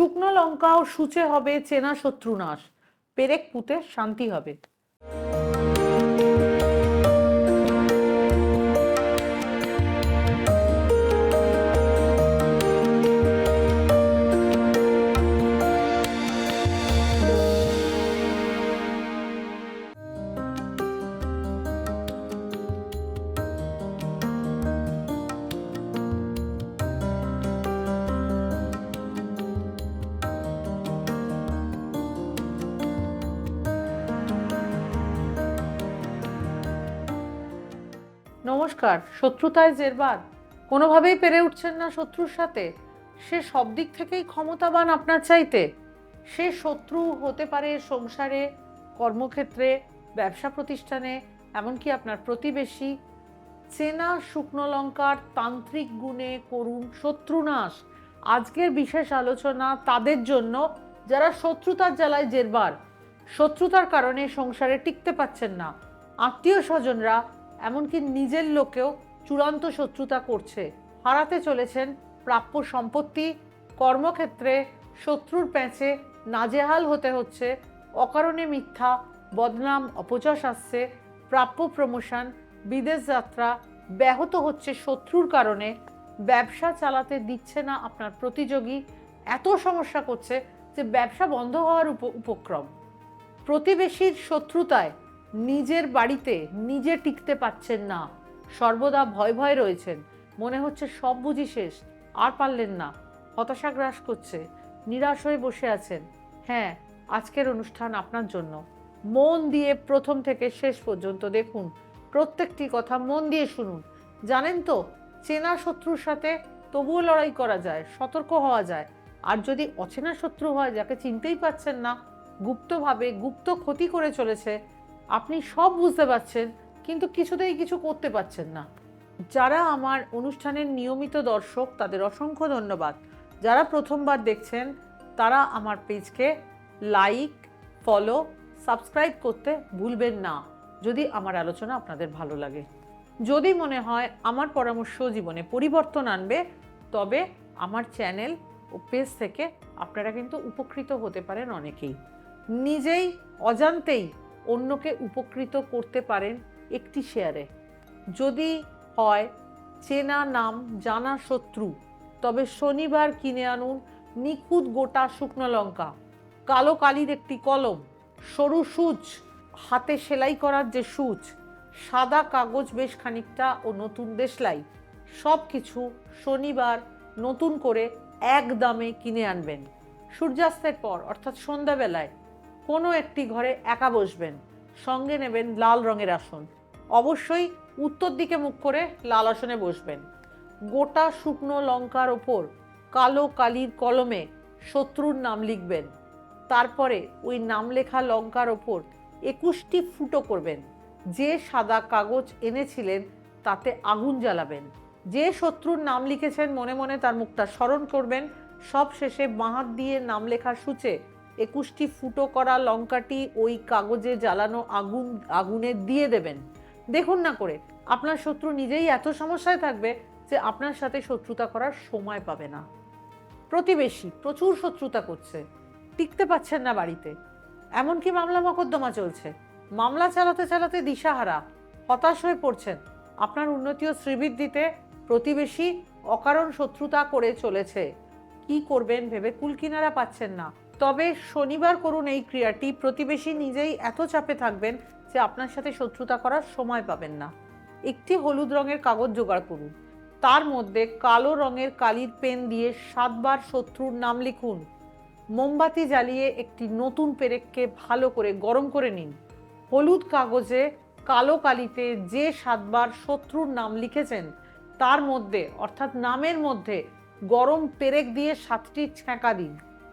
শুকনো লঙ্কা ও সূচে হবে চেনা শত্রুনাশ। পেরেক পুঁতে শান্তি হবে। নমস্কার, শত্রুতায় জেরবার। কোনোভাবেই পেরে উঠছেন না শত্রুর সাথে। সে সব দিক থেকেই ক্ষমতাবান আপনার চাইতে। সে শত্রু হতে পারে সংসারে, কর্মক্ষেত্রে, ব্যবসা প্রতিষ্ঠানে, এমনকি আপনার প্রতিবেশী। চেনা শুকনো লঙ্কার তান্ত্রিক গুণে করুন শত্রুনাশ। আজকের বিশেষ আলোচনা তাদের জন্য, যারা শত্রুতার জ্বালায় জেরবার। শত্রুতার কারণে সংসারে টিকতে পাচ্ছেন না। আত্মীয় স্বজনরা এমনকি নিজের লোকেও চূড়ান্ত শত্রুতা করছে। হারাতে চলেছেন প্রাপ্য সম্পত্তি, কর্মক্ষেত্রে শত্রুর প্যাঁচে নাজেহাল হতে হচ্ছে, অকারণে মিথ্যা, বদনাম অপযশ আসছে প্রাপ্য প্রমোশন, বিদেশ যাত্রা ব্যাহত হচ্ছে শত্রুর কারণে। ব্যবসা চালাতে দিচ্ছে না আপনার প্রতিযোগী। এত সমস্যা করছে যে ব্যবসা বন্ধ হওয়ার উপ- উপক্রম। প্রতিবেশীর শত্রুতায় নিজের বাড়িতে নিজে টিকতে পাচ্ছেন না। সর্বদা ভয় ভয় রয়েছেন। মনে হচ্ছে সব বুঝি শেষ, আর পারলেন না। হতাশা গ্রাস করছে, নিরাশ হয়ে বসে আছেন। হ্যাঁ আজকের অনুষ্ঠান আপনার জন্য। মন দিয়ে প্রথম থেকে শেষ পর্যন্ত দেখুন। প্রত্যেকটি কথা মন দিয়ে শুনুন। জানেন তো, চেনা শত্রুর সাথে তবুও লড়াই করা যায়, সতর্ক হওয়া যায়। আর যদি অচেনা শত্রু হয়, যাকে চিনতেই পাচ্ছেন না, গুপ্তভাবে গুপ্ত ক্ষতি করে চলেছে আপনি সব বুঝতে পারছেন, কিন্তু কিছুতেই কিছু করতে পারছেন না। যারা আমার অনুষ্ঠানের নিয়মিত দর্শক, তাদের অসংখ্য ধন্যবাদ। যারা প্রথমবার দেখছেন, তারা আমার পেজকে লাইক, ফলো, সাবস্ক্রাইব করতে ভুলবেন না, যদি আমার আলোচনা আপনাদের ভালো লাগে। যদি মনে হয় আমার পরামর্শ জীবনে পরিবর্তন আনবে, তবে আমার চ্যানেল ও পেজ থেকে আপনারা কিন্তু উপকৃত হতে পারেন অনেকেই। নিজেই অজান্তেই অন্যকে উপকৃত করতে পারেন একটি শেয়ারে। যদি হয়, চেনা নাম, জানা শত্রু, তবে শনিবার কিনে আনুন নিখুঁত গোটা শুকনো লঙ্কা। কালো কালির একটি কলম, সরু সূচ, হাতে সেলাই করার যে সূচ, সাদা কাগজ বেশ খানিকটা ও নতুন দেশলাই। সব কিছু শনিবার নতুন করে এক দামে কিনে আনবেন। সূর্যাস্তের পর, অর্থাৎ সন্ধ্যাবেলায় কোনো একটি ঘরে একা বসবেন। সঙ্গে নেবেন লাল রঙের আসন। অবশ্যই উত্তর দিকে মুখ করে লাল আসনে বসবেন। গোটা শুকনো লঙ্কার ওপর কালো কালির কলমে শত্রুর নাম লিখবেন। তারপরে ওই নাম লেখা লঙ্কার ওপর একুশটি ফুটো করবেন। যে সাদা কাগজ এনেছিলেন তাতে আগুন জ্বালাবেন। যে শত্রুর নাম লিখেছেন মনে মনে তার মুখটা স্মরণ করবেন। সব শেষে বাঁহাত দিয়ে নাম লেখা সূচে একুশটি ফুটো করা লঙ্কাটি ওই কাগজে জ্বালানো আগুন, আগুনে দিয়ে দেবেন। দেখুন না করে, আপনার শত্রু নিজেই এত সমস্যায় থাকবে যে আপনার সাথে শত্রুতা করার সময় পাবে না। প্রতিবেশী প্রচুর শত্রুতা করছে, টিকতে পাচ্ছেন না বাড়িতে। এমনকি মামলা মকদ্দমা চলছে। মামলা চালাতে চালাতে দিশাহারা, হতাশ হয়ে পড়ছেন। আপনার উন্নতি ও শ্রীবৃদ্ধিতে প্রতিবেশী অকারণ শত্রুতা করে চলেছে। কি করবেন ভেবে কুলকিনারা পাচ্ছেন না। তবে শনিবার করুন এই ক্রিয়াটি। প্রতিবেশী নিজেই এত চাপে থাকবেন যে আপনার সাথে শত্রুতা করার সময় পাবেন না। একটি হলুদ রঙের কাগজ জোগাড় করুন। তার মধ্যে কালো রঙের কালির পেন দিয়ে সাতবার শত্রুর নাম লিখুন। মোমবাতি জ্বালিয়ে একটি নতুন পেরেককে ভালো করে গরম করে নিন। হলুদ কাগজে কালো কালিতে যে সাতবার শত্রুর নাম লিখেছেন, তার মধ্যে অর্থাৎ নামের মধ্যে গরম পেরেক দিয়ে সাতটি ছ্যাঁকা দিন।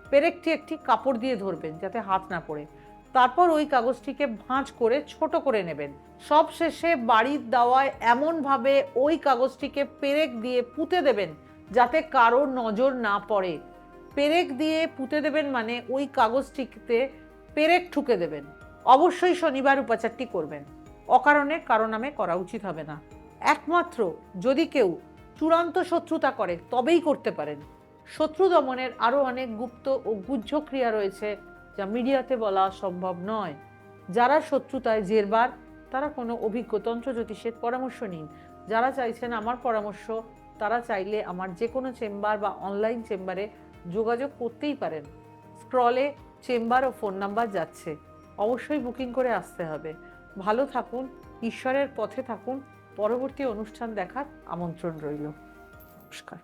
পেরেকটি একটি কাপড় দিয়ে ধরবেন যাতে হাত না পড়ে। তারপর ওই কাগজটিকে ভাঁজ করে ছোট করে নেবেন। সব শেষে বাড়ির দাওয়ায় এমনভাবে ওই কাগজটিকে পেরেক দিয়ে পুঁতে দেবেন যাতে কারও নজর না পড়ে। পেরেক দিয়ে পুঁতে দেবেন মানে ওই কাগজটিতে পেরেক ঠুকে দেবেন। অবশ্যই শনিবার উপাচারটি করবেন। অকারণে কারও নামে করা উচিত হবে না। একমাত্র যদি কেউ চূড়ান্ত শত্রুতা করে, তবেই করতে পারেন। শত্রু দমনের আরও অনেক গুপ্ত ও গুহ্য ক্রিয়া রয়েছে, যা মিডিয়াতে বলা সম্ভব নয়। যারা শত্রুতায় জেরবার, তারা কোনো অভিজ্ঞ তন্ত্র জ্যোতিষের পরামর্শ নিন। যারা চাইছেন আমার পরামর্শ, তারা চাইলে আমার যে কোনো চেম্বার বা অনলাইন চেম্বারে যোগাযোগ করতেই পারেন। স্ক্রলে চেম্বার ও ফোন নাম্বার যাচ্ছে। অবশ্যই বুকিং করে আসতে হবে। ভালো থাকুন, ঈশ্বরের পথে থাকুন। পরবর্তী অনুষ্ঠান দেখার আমন্ত্রণ রইল। নমস্কার।